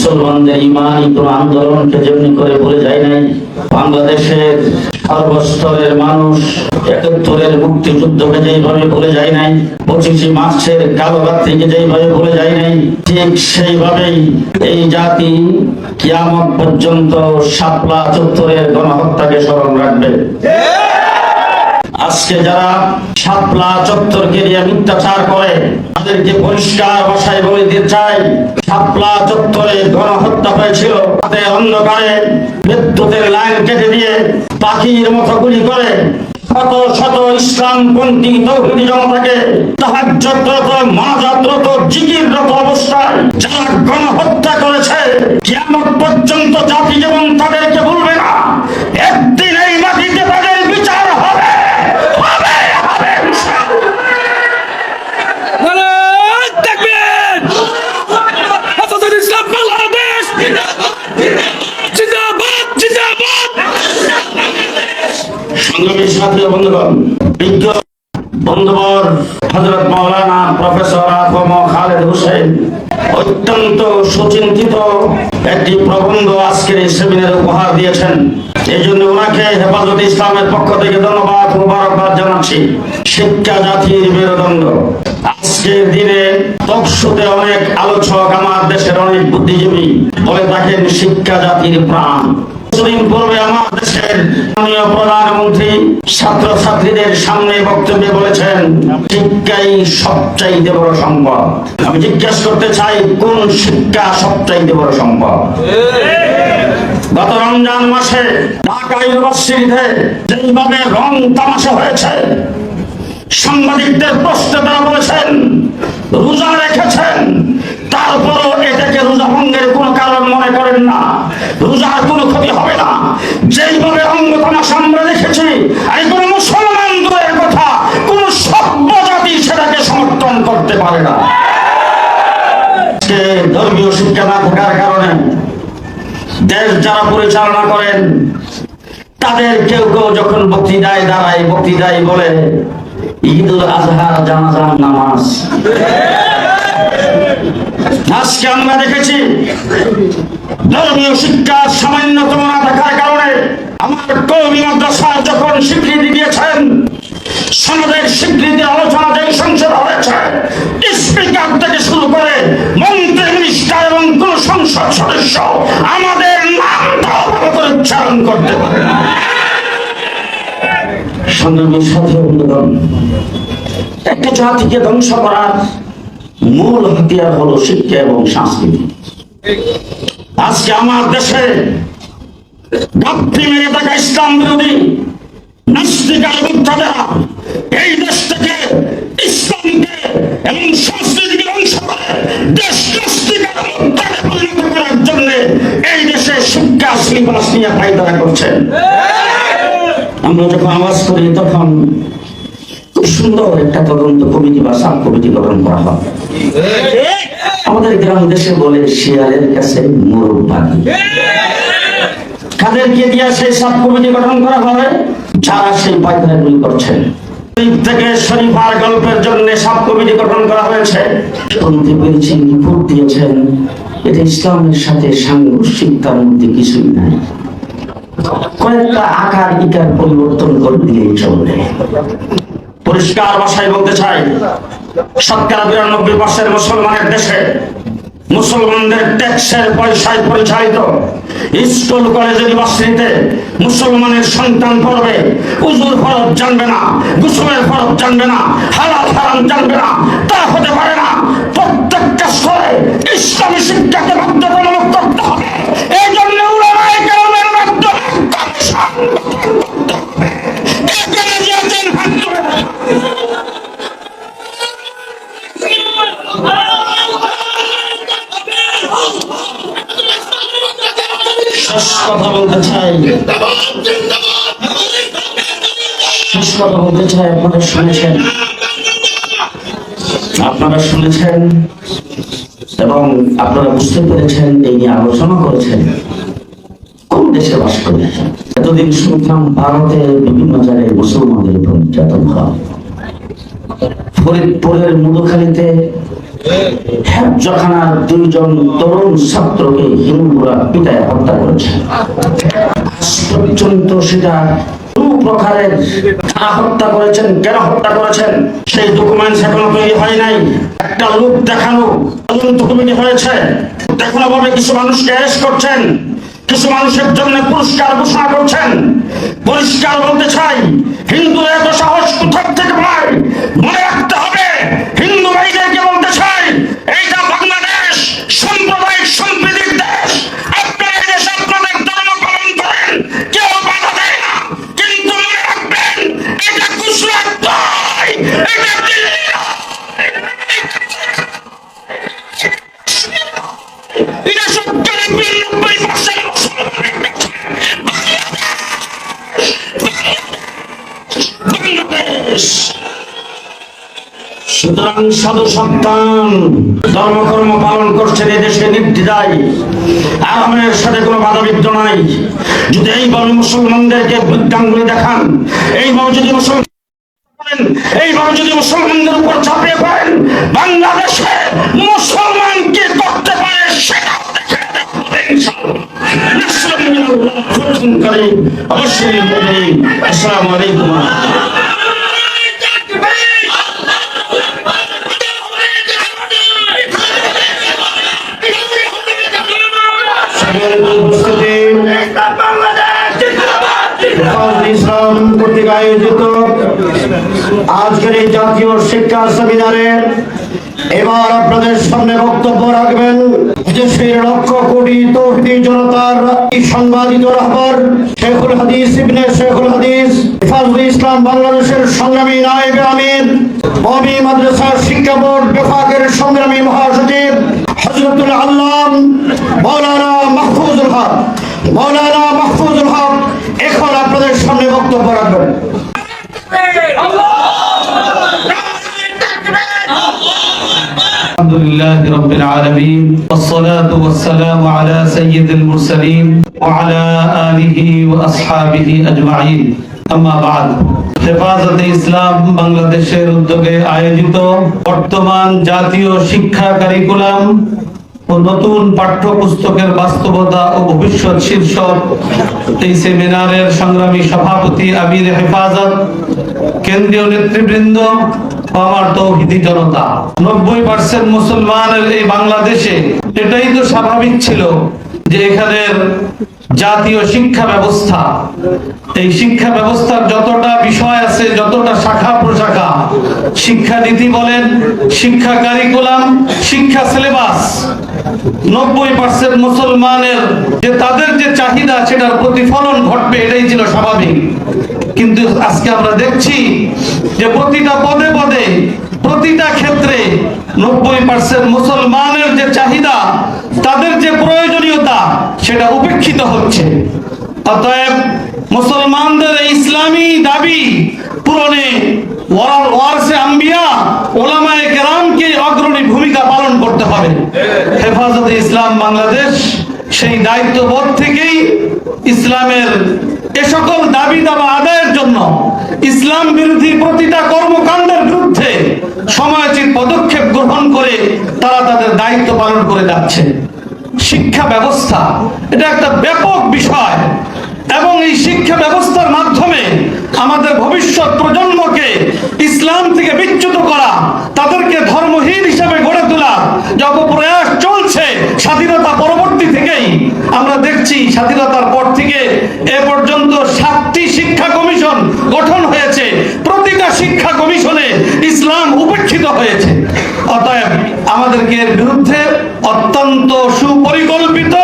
মুসলমানদের ইমানই কোন আন্দোলনকে যেমনি করে ভুলে যায় নাই। বাংলাদেশের সর্বস্তরের মানুষ একাত্তরের মুক্তিযুদ্ধকে যেইভাবে ভুলে যায় নাই, পঁচিশে মার্চের কালো রাত্রিকে যেইভাবে ভুলে যায় নাই, ঠিক সেইভাবেই এই জাতি কিয়ামত পর্যন্ত শাপলা চত্বরের গণহত্যাকে স্মরণ রাখবে। আজকে যারা শাপলা চত্বরকে নিয়ে মিথ্যাচার করে, তাদেরকে পরিষ্কার ভাষায় বলে দিতে চাই, শাপলা চত্বরে গণহত্যা হয়েছিল তাতে অন্ধকারে বিদ্যুতের লাইন কেটে দিয়ে পাখির মতো গুলি করে শত শত ইসলামপন্থী তৌহিদি জনতাকে তাহাজ্জতরত অত্যন্ত সুচিন্তিত একটি প্রবন্ধ আজকের এই উপহার দিয়েছেন। এই জন্য ওনাকে হেফাজত ইসলামের পক্ষ থেকে ধন্যবাদ, মুবারকবাদ জানাচ্ছি। শিক্ষা জাতির মেরুদণ্ড। আজকের দিনে তকশুতে অনেক আলোচক আমার দেশের অনেক বুদ্ধিজীবী বলে থাকেন শিক্ষা জাতির প্রাণ। কিছুদিন পূর্বে আমার দেশের মাননীয় প্রধানমন্ত্রী ছাত্র ছাত্রীদের সামনে বক্তব্যে বলেছেন, শিক্ষাই সবচাইতে বড় সম্পদ। আমি জিজ্ঞেস করতে চাই, কোন শিক্ষা সবচাইতে বড় সম্পদ? গত রমজান মাসে ঢাকা ইউনিভার্সিটিতে যেইভাবে রং তামাশা হয়েছে সাংবাদিকদের প্রশ্নে তারা বলেছেন, রোজা রেখেছেন, তারপরও এটাকে রোজা ভঙ্গের কোনো কারণ মনে করেন না। রোজার কোনো ক্ষতি হবে না। যেইভাবে অঙ্গ তামাশা আমরা দেখেছি এই কোনো মুসলমান দূরের কথা, কোন সভ্য জাতি সেটাকে সমর্থন করতে পারে না। ধর্মীয় শিক্ষা না থাকার কারণে দেশ যারা পরিচালনা করেন, তাদের কেউ কেউ যখন বক্তৃতায় দাঁড়ায়, বক্তৃতায় বলে ঈদুল আজহার জানাজান নামাজ। আজকে আমরা দেখেছি, ধর্মীয় শিক্ষার সামান্যতম না থাকার কারণে আমার কৌমি মাদ্রাসা যখন স্বীকৃতি দিয়েছেন সমাজের স্বীকৃতি আলোচনা যে সংসদ হয়েছে, স্পিকার থেকে শুরু করে মন্ত্রী, মিনিস্টার এবং কোন সংসদ সদস্য আমাদের করে উচ্চারণ করতে পারে না। সংগ্রামী সাথী বন্ধুগণ একটা জাতিকে ধ্বংস করার মূল হাতিয়ার হলো শিক্ষা এবং সংস্কৃতি। আজকে আমার দেশে ইসলাম বিরোধী এই দেশ থেকে ইসলামকে এবং সংস্কৃতিকে ধ্বংস করে দেশ পরিণত করার জন্য এই দেশে শিক্ষা সিলেবাস নিয়ে পায়তারা করছেন আমরা যখন আওয়াজ করি তখন খুব সুন্দর একটা তদন্ত কমিটি বা সাব কমিটি গঠন করা হয়। আমাদের গ্রাম দেশে বলে শিয়ালের কাছে মোরগ পাখি কাদেরকে দিয়ে সেই সাব কমিটি গঠন করা হবে যারা সেই পায়খানাগুলি করছেন। থেকে শরীফার গল্পের জন্য সাব কমিটি গঠন করা হয়েছে। শুনতে পেরেছি রিপোর্ট দিয়েছেন। এটা ইসলামের সাথে সাংঘর্ষিক তার মধ্যে কিছুই নাই। কয়েকটা আকার ইকার পরিবর্তন করে দিলেই চলবে। পরিষ্কার ভাষায় বলতে চাই শতকরা বিরানব্বই পার্সেন্ট মুসলমানের দেশে মুসলমানদের ট্যাক্সের পয়সায় পরিচালিত স্কুল, কলেজ, ইউনিভার্সিটিতে মুসলমানের সন্তান পড়বে, উজুর ফরজ জানবে না গুসলের ফরজ জানবে না, হালাল হারাম জানবে না, তা হতে পারে না। প্রত্যেকটা স্তরে ইসলামী শিক্ষাকে বাধ্যতামূলক করতে হবে। কথা বলতে চাই। শেষ কথা বলতে চাই, আপনারা শুনেছেন। আপনারা শুনেছেন এবং আপনারা বুঝতে পেরেছেন, এই নিয়ে আলোচনা করেছেন। কোন দেশে বাস করে এতদিন শুনতাম ভারতে বিভিন্ন জায়গায় মুসলমানদের উপর নির্যাতন হয়। ফরিদপুরের মধুখালীতে হেফজখানার দুইজন তরুণ ছাত্রকে হিন্দুরা হত্যা করেছে। পর্যন্ত সেটা। প্রকারের হত্যা করেছেন, কেন হত্যা করেছেন? সেই ডকুমেন্টস এখনও তৈরি হয় নাই। একটা লোক দেখানো তদন্ত কমিটি হয়েছে। দেখানো ভাবে কিছু মানুষকে অ্যারেস্ট করছেন। কিছু মানুষের জন্য পুরস্কার ঘোষণা করছেন। পরিষ্কার বলতে চাই হিন্দু এত সাহস কোথা থেকে পায়? মনে রাখতে হবে সুতরাং সাধু সন্তান ধর্মকর্ম পালন করছেন এই দেশে নির্দ্বিধায় আরামের সাথে কোনো বাধা বিঘ্ন নাই। যদি এইভাবে মুসলমানদেরকে বৃদ্ধাঙ্গুলি দেখান এইভাবে যদি মুসলমান এইভাবে যদি মুসলমানদের উপর চাপিয়ে পড়েন, বাংলাদেশে মুসলমানকে করতে পারে সেটা অবশ্যই আসসালামু আলাইকুম। আয়োজিত আজকের এই জাতীয় শিক্ষা সেমিনারে এবার আপনাদের সামনে বক্তব্য রাখবেন দেশের লক্ষ কোটি তৌহিদি জনতার সংবাদিত রাহবার শেখুল হাদিস ইবনে শেখুল হাদিস হেফাজত ইসলাম বাংলাদেশের সংগ্রামী নায়েব আমির কওমি মাদ্রাসা শিক্ষা বোর্ড বিভাগের সংগ্রামী মহাসচিব হজরতুল আল্লাম মৌলানা মাহফুজুল হক। মৌলানা মাহফুজুল হক বক্তব্য রাখবেন الحمد لله رب العالمين والصلاة والسلام على سيد المرسلين وعلى آله وأصحابه أجمعين أما بعد হেফাজতে ইসলাম বাংলাদেশের উদ্যোগে আয়োজিত বর্তমান জাতীয় শিক্ষা কারিকুলাম ও নতুন পাঠ্যপুস্তকের বাস্তবতা ও ভবিষ্যৎ শীর্ষক এই সেমিনারের সংগ্রামী সভাপতি আবির হেফাজত, কেন্দ্রীয় নেতৃবৃন্দ আমার তৌহিদি জনতা। নব্বই পার্সেন্ট মুসলমানের এই বাংলাদেশে, এটাই তো স্বাভাবিক ছিল। যে এখানের জাতীয় শিক্ষা ব্যবস্থা, এই শিক্ষা ব্যবস্থার যতটা বিষয় আছে, যতটা শাখা প্রশাখা শিক্ষানীতি বলেন, শিক্ষা কারিকুলাম শিক্ষা সিলেবাস নব্বই পার্সেন্ট মুসলমানের যে তাদের যে চাহিদা সেটার প্রতিফলন ঘটবে, এটাই ছিল স্বাভাবিক। কিন্তু আজকে আমরা দেখছি যে প্রতিটা পদে পদে, প্রতিটা ক্ষেত্রে নব্বই পার্সেন্ট মুসলমানের যে চাহিদা, তাদের যে প্রয়োজনীয়তা, সেটা উপেক্ষিত হচ্ছে। অতএব মুসলমানদের ইসলামী দাবি পূরণে ওয়ার- ওয়ারসে আম্বিয়া, ওলামায়ে কেরামকে অগ্রণী ভূমিকা পালন করতে হবে। হেফাজতে ইসলাম বাংলাদেশ সেই দায়িত্ববোধ থেকেই ইসলামের এ সকল দাবি দাবা আদায়ের জন্য ইসলাম বিরোধী প্রতিটা কর্মকাণ্ডের বিরুদ্ধে সময়োচিত পদক্ষেপ গ্রহণ করে তারা তাদের দায়িত্ব পালন করে যাচ্ছে। শিক্ষা ব্যবস্থা, এটা একটা ব্যাপক বিষয় এবং এই শিক্ষা ব্যবস্থার মাধ্যমে আমাদের ভবিষ্যৎ প্রজন্মকে ইসলাম থেকে বিচ্যুত করা, তাদেরকে ধর্মহীন হিসাবে গড়ে তোলা যে অপপ্রয়াস চলছে স্বাধীনতা পরবর্তী থেকেই, আমরা দেখছি স্বাধীনতার পর থেকে এ পর্যন্ত গঠন হয়েছে। প্রতিটা শিক্ষা কমিশনে ইসলাম উপেক্ষিত হয়েছে। অতএব আমাদেরকে এর বিরুদ্ধে অত্যন্ত সুপরিকল্পিত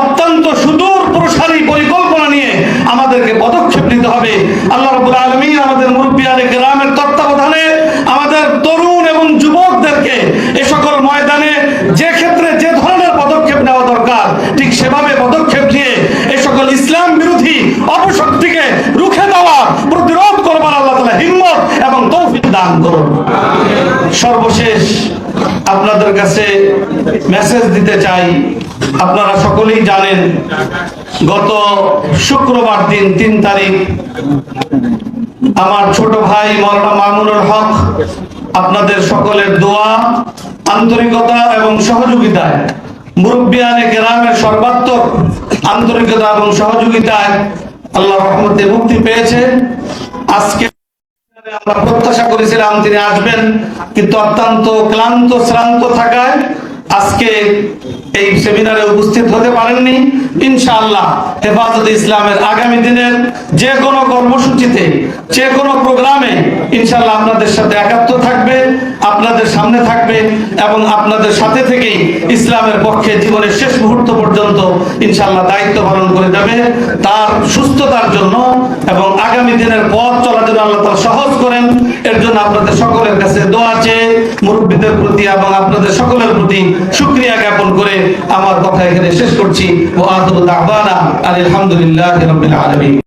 অত্যন্ত সুদূর প্রসারী পরিকল্পনা নিয়ে আমাদেরকে পদক্ষেপ নিতে হবে আল্লাহ রাব্বুল আলামিন আমাদের মুরব্বিয়ানে গ্রামের তত্ত্বাবধানে আমাদের তরুণ এবং যুবকদেরকে এ সকল ময়দানে যে ক্ষেত্রে যে ধরনের পদক্ষেপ নেওয়া দরকার ঠিক সেভাবে পদক্ষেপ নিয়ে এ সকল ইসলাম বিরোধী অপশক্তিকে রুখে দেওয়া প্রতিরোধ করবার আল্লাহ তাআলা হিম্মত এবং তৌফিক দান করুন সর্বশেষ আপনাদের কাছে মেসেজ দিতে চাই। আপনারা সকলেই জানেন, গত শুক্রবার দিন তিন তারিখ, আমার ছোট ভাই মৌলানা মামুনুল হক আপনাদের সকলের দোয়া, আন্তরিকতা এবং সহযোগিতায়, মুরব্বিয়ানে গ্রামের সর্বাত্মক আন্তরিকতা এবং সহযোগিতায় আল্লাহ রহমতে মুক্তি পেয়েছে। আজকে আমরা প্রত্যাশা করেছিলাম তিনি আসবেন কিন্তু অত্যন্ত ক্লান্ত শ্রান্ত থাকায় আজকে এই সেমিনারে উপস্থিত হতে পারেননি। ইনশাআল্লাহ হেফাজত ইসলামের আগামী দিনের যে কোনো কর্মসূচিতে, যে কোনো প্রোগ্রামে ইনশাআল্লাহ আপনাদের সাথে একাত্ম থাকবে, আপনাদের সামনে থাকবে এবং আপনাদের সাথে থেকেই ইসলামের পক্ষে জীবনের শেষ মুহূর্ত পর্যন্ত ইনশাআল্লাহ দায়িত্ব পালন করে যাবে তার সুস্থতার জন্য এবং আগামী দিনের পথ চলার জন্য আল্লাহ তাআলা সহজ করেন। এর জন্য আপনাদের সকলের কাছে দোয়া চেয়ে মুরব্বীদের প্রতি এবং আপনাদের সকলের প্রতি শুকরিয়া জ্ঞাপন করে আমার কথা এখানে শেষ করছি। ও আহমদুল্লাহ আলহামদুলিল্লাহ আলামিন।